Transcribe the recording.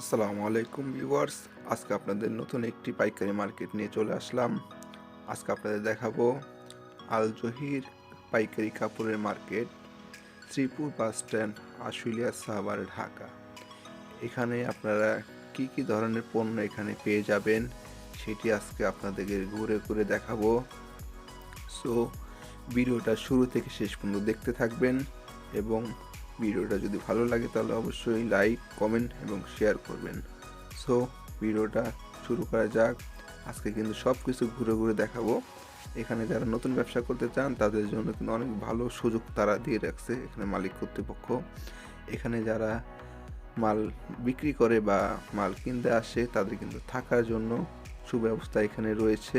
আসসালামু আলাইকুম ভিউয়ার্স। আজকে আপনাদের নতুন একটি পাইকারি মার্কেট নিয়ে চলে আসলাম। আজকে আপনাদের দেখাবো আল জহির পাইকারি কাপড়ের market Sreepur bus stand, Ashulia Savar, Dhaka. এখানে আপনারা কি কি ধরনের পণ্য এখানে পেয়ে যাবেন সেটি আজকে আপনাদেরকে ঘুরে ঘুরে দেখাবো। সো ভিডিওটা শুরু থেকে শেষ পর্যন্ত দেখতে থাকবেন এবং ভিডিওটা যদি ভালো লাগে তাহলে অবশ্যই লাইক, কমেন্ট এবং শেয়ার করবেন। সো, ভিডিওটা শুরু করা যাক। আজকে কিন্তু সব কিছু ঘুরে ঘুরে দেখাবো। এখানে যারা নতুন ব্যবসা করতে চান, তাদের জন্য কিন্তু অনেক ভালো সুযোগ তারা দিয়ে রাখছে এখানে মালিক কর্তৃপক্ষ। এখানে যারা মাল বিক্রি করে বা মাল কিনতে আসে, তাদের কিন্তু থাকার জন্য সুব্যবস্থা এখানে রয়েছে।